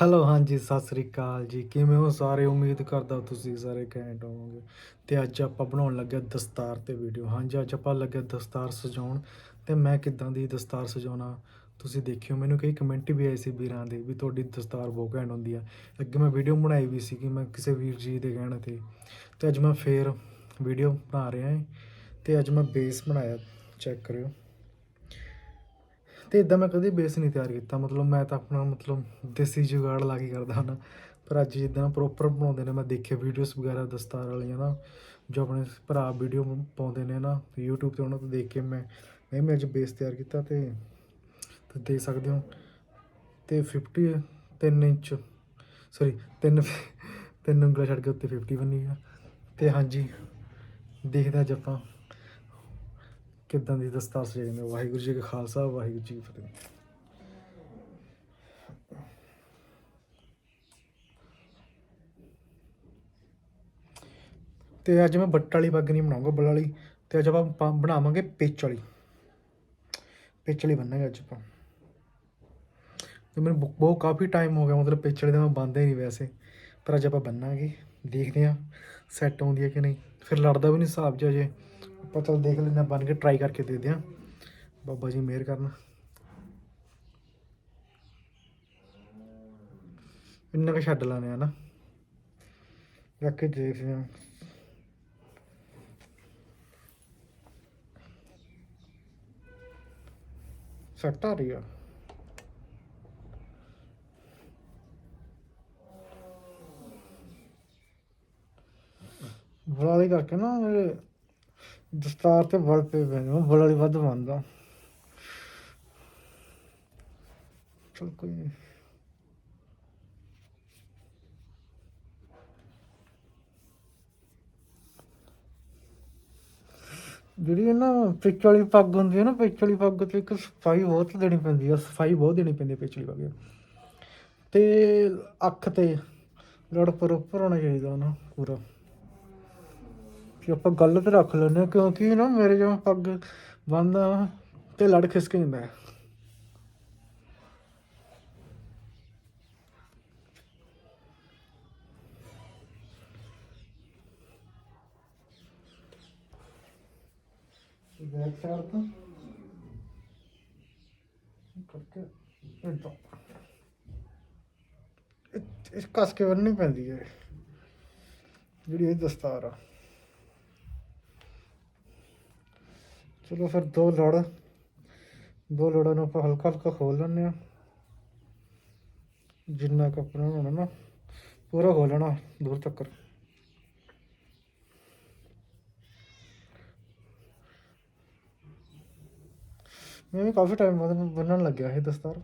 Hello ਹਾਂਜੀ, ਸਤਿ ਸ੍ਰੀ ਅਕਾਲ ਜੀ। ਕਿਵੇਂ ਹੋ ਸਾਰੇ? ਉਮੀਦ ਕਰਦਾ ਤੁਸੀਂ ਸਾਰੇ ਘੈਂਟ ਹੋਵੋਗੇ। ਤੇ ਅੱਜ ਆਪਾਂ ਬਣਾਉਣ ਲੱਗੇ ਦਸਤਾਰ ਤੇ ਵੀਡੀਓ ਹਾਂਜੀ, ਅੱਜ ਆਪਾਂ ਲੱਗੇ ਦਸਤਾਰ ਸਜਾਉਣ। ਤੇ ਮੈਂ ਕਿੱਦਾਂ ਦੀ ਦਸਤਾਰ ਸਜਾਉਣਾ? ਤੁਸੀਂ ਦੇਖਿਓ, ਮੈਨੂੰ ਕਈ ਕਮੈਂਟ ਵੀ ਆਏ ਸੀ ਵੀਰਾਂ ਦੇ ਵੀ ਤੁਹਾਡੀ ਦਸਤਾਰ ਬਹੁਤ ਘੈਂਟ ਹੁੰਦੀ ਆ। ਅੱਗੇ ਮੈਂ ਵੀਡੀਓ ਬਣਾਈ ਵੀ ਸੀ ਕਿ ਮੈਂ ਕਿਸੇ ਵੀਰ ਜੀ ਦੇ ਕਹਿਣ ਤੇ। ਤੇ ਅੱਜ ਮੈਂ ਫੇਰ ਵੀਡੀਓ ਬਣਾ ਰਿਹਾ ਹਾਂ ਤੇ ਅੱਜ ਮੈਂ ਬੇਸ ਬਣਾਇਆ ਚੈੱਕ ਕਰਿਓ। ਤੇ ਇਦਾਂ ਮੈਂ ਕਦੇ ਬੇਸ ਨਹੀਂ ਤਿਆਰ ਕੀਤਾ। ਮਤਲਬ ਮੈਂ ਤਾਂ ਆਪਣਾ ਮਤਲਬ ਦੇਸੀ ਜੁਗਾੜ ਲਾ ਕੇ ਕਰਦਾ ਹਾਂ ਪਰ ਅੱਜ ਜਿੱਦਾਂ ਪ੍ਰੋਪਰ ਬਣਾਉਂਦੇ ਨੇ, ਮੈਂ ਦੇਖਿਆ ਵੀਡੀਓਜ਼ ਵਗੈਰਾ ਦਸਤਾਰ ਵਾਲੀਆਂ ਨਾ, ਜੋ ਆਪਣੇ ਭਰਾ ਵੀਡੀਓ ਪਾਉਂਦੇ ਨੇ ਨਾ, YouTube ਤੇ ਉਹਨਾਂ ਤੋਂ ਦੇਖ ਕੇ ਮੈਂ ਨਹੀਂ ਮੈਂ ਅੱਜ ਬੇਸ ਤਿਆਰ ਕੀਤਾ ਤੇ ਤੇ ਦੇਖ ਸਕਦੇ ਹੋ। ਤੇ 50 3 ਇੰਚ ਸੌਰੀ 3 ਤਿੰਨ ਉਂਗਲਾਂ ਛੱਡ ਕੇ ਉੱਤੇ 50 ਬਣੀ ਆ। ਤੇ ਹਾਂਜੀ, ਦੇਖਦੇ ਅੱਜ ਆਪਾਂ। ਕਿੱਦਾਂ ਦੀ ਦਸਤਾਰ ਸਜਾਈ ਜਾਂਦੇ ਵਾਹਿਗੁਰੂ ਜੀ ਕਾ ਖਾਲਸਾ, ਵਾਹਿਗੁਰੂ ਜੀ ਕੀ ਫਤਿਹ। ਤੇ ਅੱਜ ਮੈਂ ਬੱਟ ਵਾਲੀ ਪੱਗ ਨਹੀਂ ਬਣਾਉਂਗਾ, ਬਲ ਵਾਲੀ। ਤੇ ਅੱਜ ਆਪਾਂ ਬਣਾਵਾਂਗੇ ਪਿੱਚ ਵਾਲੀ। ਪਿੱਚ ਵਾਲੀ ਬੰਨਾਂਗੇ ਅੱਜ ਆਪਾਂ। ਤੇ ਮੈਨੂੰ ਬਹੁਤ ਕਾਫੀ ਟਾਈਮ ਹੋ ਗਿਆ, ਮਤਲਬ ਪਿੱਚ ਵਾਲੀ ਦਾ ਮੈਂ ਬੰਨਦਾ ਹੀ ਨਹੀਂ ਵੈਸੇ। ਪਰ ਅੱਜ ਆਪਾਂ ਬੰਨਾਂਗੇ, ਦੇਖਦੇ ਹਾਂ ਸੈੱਟ ਆਉਂਦੀ ਹੈ ਕਿ ਨਹੀਂ। ਫਿਰ ਲੜਦਾ ਵੀ ਨਹੀਂ ਹਿਸਾਬ ਜਿਹਾ ਜੇ ਆਪਾਂ ਚਲ ਦੇਖ ਲੈਂਦੇ ਬਣ ਕੇ ਟਰਾਈ ਕਰਕੇ ਦੇਖਦੇ ਹਾਂ। ਬਾਬਾ ਜੀ ਮਿਹਰ ਕਰਨ। ਇੰਨਾ ਕੁ ਛੱਡ ਲਾਣੇ ਆ ਨਾ। ਰੱਖ ਕੇ ਦੇਖਦੇ ਹਾਂ। ਸੱਟ ਰਹੀ ਆ। ਬੁਲਾਲੀ ਕਰਕੇ ਨਾ ਮੇਰੇ ਦਸਤਾਰ ਤੇ ਬਲ ਪੇ ਪਏ ਨੇ ਮੈਂ ਵੱਧ ਮੰਨਦਾ। ਚਲ ਕੋਈ ਨੀ। ਜਿਹੜੀ ਇਹ ਨਾ ਪਿੱਚ ਵਾਲੀ ਪੱਗ ਹੁੰਦੀ ਹੈ ਨਾ ਪਿੱਚ ਵਾਲੀ ਪੱਗ ਤੇ ਇੱਕ ਸਫ਼ਾਈ ਬਹੁਤ ਦੇਣੀ ਪੈਂਦੀ ਆ, ਸਫ਼ਾਈ ਬਹੁਤ ਦੇਣੀ ਪੈਂਦੀ ਹੈ ਪਿੱਚ ਵਾਲੀ ਪੱਗ ਤੇ। ਅੱਖ ਤੇ ਲੜ ਉੱਪਰ ਹੋਣਾ ਚਾਹੀਦਾ ਨਾ ਪੂਰਾ। ਕਿ ਆਪਾਂ ਗਲਤ ਰੱਖ ਲੈਂਦੇ ਹਾਂ, ਕਿਉਂਕਿ ਨਾ ਮੇਰੇ ਜਿਵੇਂ ਪੱਗ ਬੰਨਦਾ ਤੇ ਲੜ ਖਿਸਕ ਜਾਂਦਾ ਹੈ। ਬੈਕ ਸਾਈਡ ਤੋਂ। ਕਰਕੇ ਇਦਾਂ ਇਸ ਕਸ ਕੇ ਬੰਨਣੀ ਪੈਂਦੀ ਹੈ। ਜਿਹੜੀ ਇਹ ਦਸਤਾਰ ਆ। ਚਲੋ ਫਿਰ ਦੋ ਲੜ ਦੋ ਲੜਾਂ ਨੂੰ ਆਪਾਂ ਹਲਕਾ ਹਲਕਾ ਖੋਲ ਲੈਂਦੇ ਆ ਜਿੰਨਾ ਕੁ ਹੋਣਾ ਨਾ, ਪੂਰਾ ਖੋਲ ਲੈਣਾ ਦੂਰ ਤੱਕ। ਮੈਂ ਵੀ ਕਾਫੀ ਟਾਈਮ ਬਾਅਦ ਬੰਨਣ ਲੱਗਿਆ ਇਹ ਦਸਤਾਰ।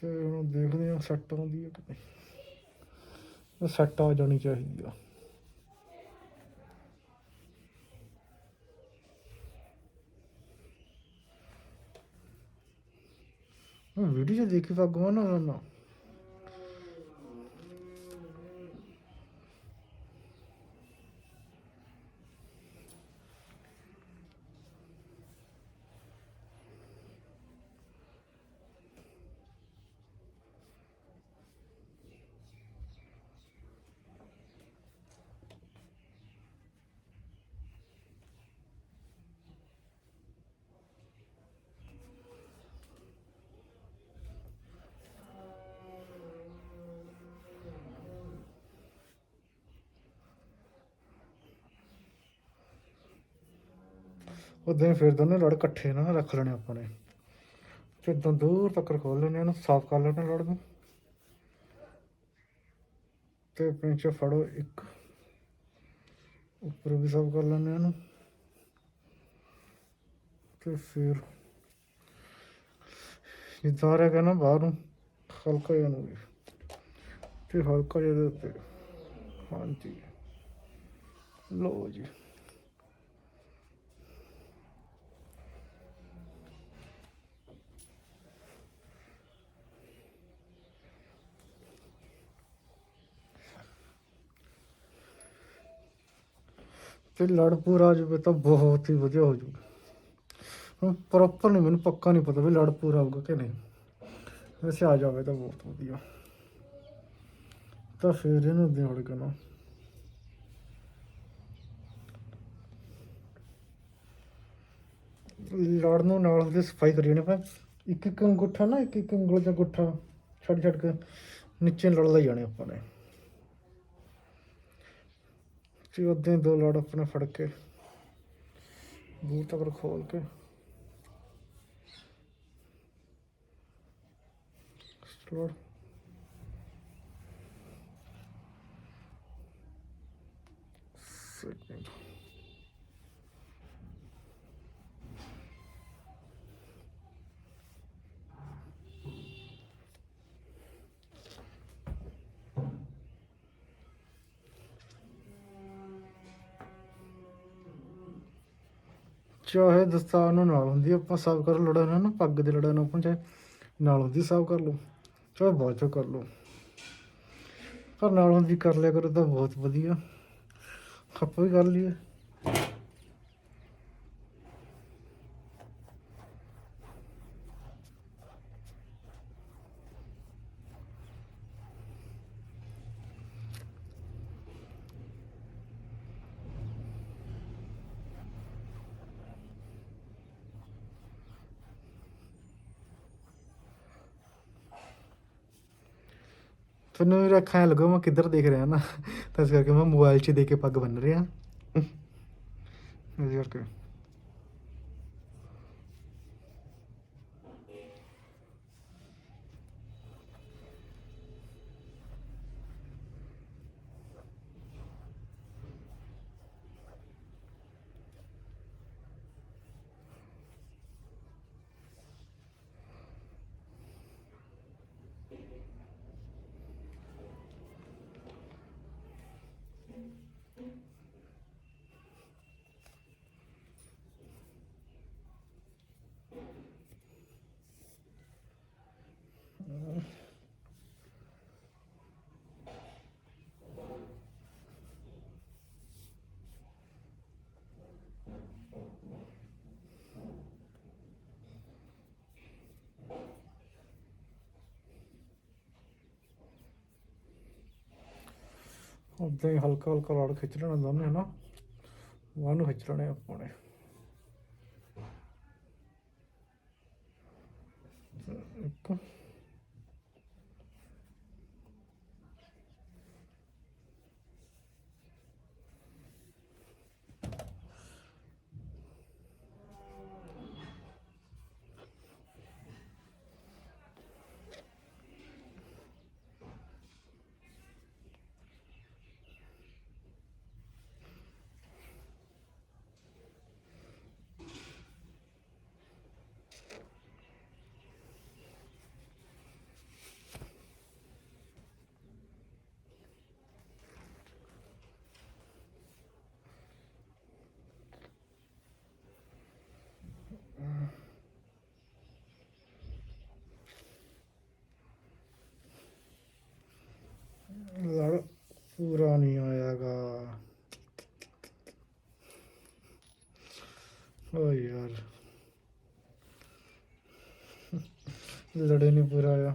ਤੇ ਹੁਣ ਦੇਖਦੇ ਹਾਂ ਸੈੱਟ ਆਉਂਦੀ ਹੈ ਕਿ ਨਹੀਂ। ਸੈੱਟ ਆ ਜਾਣੀ ਚਾਹੀਦੀ ਆ। ਵੀਡੀਓ ਦੇਖੀ ਪੱਗ ਨਾ ਨਾ ਉਦੋਂ ਫਿਰ ਦੋਨੇ ਲੜ ਇਕੱਠੇ ਨਾ ਰੱਖ ਲੈਣੇ ਆਪਾਂ ਨੇ। ਫਿਰ ਤੋਂ ਦੂਰ ਤੱਕ ਖੋਲ ਲੈਣੇ ਉਹਨੂੰ, ਸਾਫ਼ ਕਰ ਲੈਣਾ ਲੜ ਨੂੰ। ਤੇ ਪਿੰਚ ਫੜੋ ਇੱਕ। ਉੱਪਰ ਵੀ ਸਾਫ਼ ਕਰ ਲੈਣੇ ਉਹਨੂੰ। ਤੇ ਫਿਰ ਜਿੱਦਾਂ ਰਹੇਗਾ ਨਾ ਬਾਹਰ ਨੂੰ, ਹਲਕਾ ਜਿਹਾ ਨੂੰ ਤੇ ਹਲਕਾ ਜਿਹਾ ਦੇ ਉੱਤੇ। ਹਾਂਜੀ। ਲਓ ਜੀ। ਤੇ ਲੜ ਪੂਰਾ ਜਾਵੇ ਤਾਂ ਬਹੁਤ ਹੀ ਵਧੀਆ ਹੋ ਜਾਊਗਾ। ਹੁਣ ਪ੍ਰੋਪਰ ਨਹੀਂ, ਮੈਨੂੰ ਪੱਕਾ ਨਹੀਂ ਪਤਾ ਵੀ ਲੜ ਪੂਰਾ ਕਿ ਨਹੀਂ। ਵੈਸੇ ਆ ਜਾਵੇ ਤਾਂ ਬਹੁਤ ਵਧੀਆ। ਤਾਂ ਫਿਰ ਇਹਨੂੰ ਦਿਹਾੜ ਕਰਨਾ। ਲੜ ਨੂੰ ਨਾਲ ਉਹਦੇ ਸਫ਼ਾਈ ਕਰੀ ਜਾਣੀ ਆਪਾਂ ਇੱਕ ਇੱਕ ਅੰਗੂਠਾ ਨਾ ਇੱਕ ਇੱਕ ਉਂਗਲ ਦਾ ਗੁੱਠਾ ਛੱਡ ਛੱਡ ਕੇ ਨੀਚੇ ਲੜ ਲਈ ਜਾਣੇ ਆਪਾਂ ਨੇ। ਜੀ ਉਦੋਂ ਹੀ ਦੋ ਲੜ ਆਪਣੇ ਫੜ ਕੇ ਦੂਰ ਤੱਕ ਖੋਲ ਕੇ। ਸਟੋਰ ਸੈਕਿੰਡ ਚਾਹੇ ਦਸਤਾਰ ਨੂੰ ਨਾਲ ਹੁੰਦੀ ਆਪਾਂ ਸਾਫ਼ ਕਰ ਲੜਾ ਨਾ ਨਾ, ਪੱਗ ਦੇ ਲੜਾ ਨੂੰ ਆਪਾਂ ਚਾਹੇ ਨਾਲ ਹੁੰਦੀ ਸਾਫ਼ ਕਰ ਲਓ। ਚਾਹੇ ਬਾਅਦ ਚੋਂ ਕਰ ਲਓ। ਪਰ ਨਾਲ ਹੁੰਦੀ ਕਰ ਲਿਆ ਕਰੋ ਤਾਂ ਬਹੁਤ ਵਧੀਆ। ਆਪਾਂ ਵੀ ਕਰ ਲਈਏ। ਤੁਹਾਨੂੰ ਮੇਰਾ ਅੱਖਾਂ ਲੱਗੋ ਮੈਂ ਕਿੱਧਰ ਦੇਖ ਰਿਹਾ ਨਾ, ਤਾਂ ਇਸ ਕਰਕੇ ਮੈਂ ਮੋਬਾਈਲ 'ਚ ਦੇ ਕੇ ਪੱਗ ਬੰਨ ਰਿਹਾ। ਇਸ ਕਰਕੇ। ਉਦਾਂ ਹੀ ਹਲਕਾ ਹਲਕਾ ਲੜ ਖਿੱਚ ਲੈਣਾ ਦੋਨੇ, ਹਨਾ? ਵਾਹ ਨੂੰ ਖਿੱਚ ਲੈਣੇ ਆਪਾਂ ਨੇ ਇੱਕ ਲੜ ਪੂਰਾ ਨਹੀਂ ਆਇਆਗਾ ਓ ਯਾਰ ਲੜੇ ਨਹੀਂ ਪੂਰਾ ਆਇਆ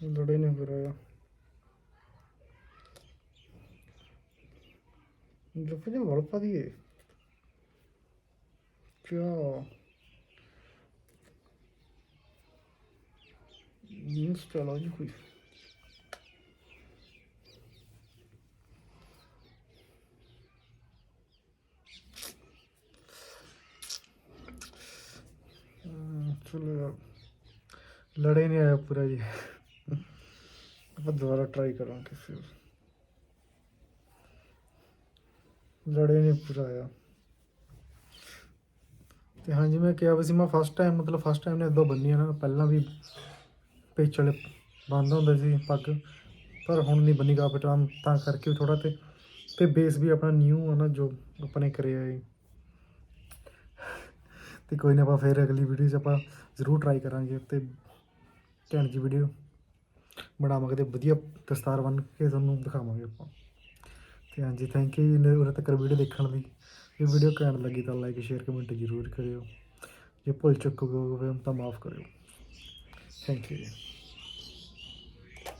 ਲੜੇ ਨਹੀਂ ਫਿਰ ਆਇਆ ਜਫੇ ਨੇ ਵਲਪਾ ਦੀਏ ਕਿਆ ਇੰਸਟਾਲ ਹੋ ਜੀ ਕੋਈ ਚਲੋ ਲੜੇ ਨਹੀਂ ਆਇਆ ਪੂਰਾ ਜੀ ਆਪਾਂ ਦੁਬਾਰਾ ਟਰਾਈ ਕਰਾਂਗੇ ਫਿਰ। ਲੜੇ ਨਹੀਂ ਪੂਰਾ ਆਇਆ। ਤੇ ਹਾਂਜੀ, ਮੈਂ ਕਿਹਾ ਵੀ ਸੀ, ਮੈਂ ਫਸਟ ਟਾਈਮ ਮਤਲਬ ਫਸਟ ਟਾਈਮ ਨੇ ਇਦਾਂ ਬੰਨੀ ਆ ਨਾ, ਪਹਿਲਾਂ ਵੀ ਪੇਚ ਬੰਦ ਹੁੰਦੇ ਸੀ ਪੱਗ, ਪਰ ਹੁਣ ਨਹੀਂ ਬੰਨੀ ਗਾ ਬਟਾਮ ਤਾਂ ਕਰਕੇ ਥੋੜਾ ਤੇ ਤੇ ਬੇਸ ਵੀ ਆਪਣਾ ਨਿਊ ਆ ਨਾ, ਜੋ ਆਪਣੇ ਕਰਿਆ ਹੈ ਤੇ ਕੋਈ ਨਾ ਆਪਾਂ ਫਿਰ ਅਗਲੀ ਵੀਡੀਓ 'ਚ ਆਪਾਂ ਜ਼ਰੂਰ ਟਰਾਈ ਕਰਾਂਗੇ, ਤੇ ਘੈਂਟ ਜੀ ਵੀਡੀਓ ਬਣਾਵਾਂਗੇ ਤੇ ਵਧੀਆ ਦਸਤਾਰ ਬਣ ਕੇ ਤੁਹਾਨੂੰ ਦਿਖਾਵਾਂਗੇ ਆਪਾਂ। ਤੇ ਹਾਂਜੀ ਥੈਂਕ ਯੂ ਜੀ ਉਰੇ ਤੱਕ ਵੀਡੀਓ ਦੇਖਣ ਲਈ। ਇਹ ਵੀਡੀਓ ਘੈਂਟ ਲੱਗੀ ਤਾਂ ਲਾਈਕ ਸ਼ੇਅਰ ਕਮੈਂਟ ਜ਼ਰੂਰ ਕਰਿਓ। ਜੇ ਭੁੱਲ ਚੁੱਕੋਗੇ ਤਾਂ ਮਾਫ ਕਰਿਓ। ਥੈਂਕ ਯੂ ਜੀ।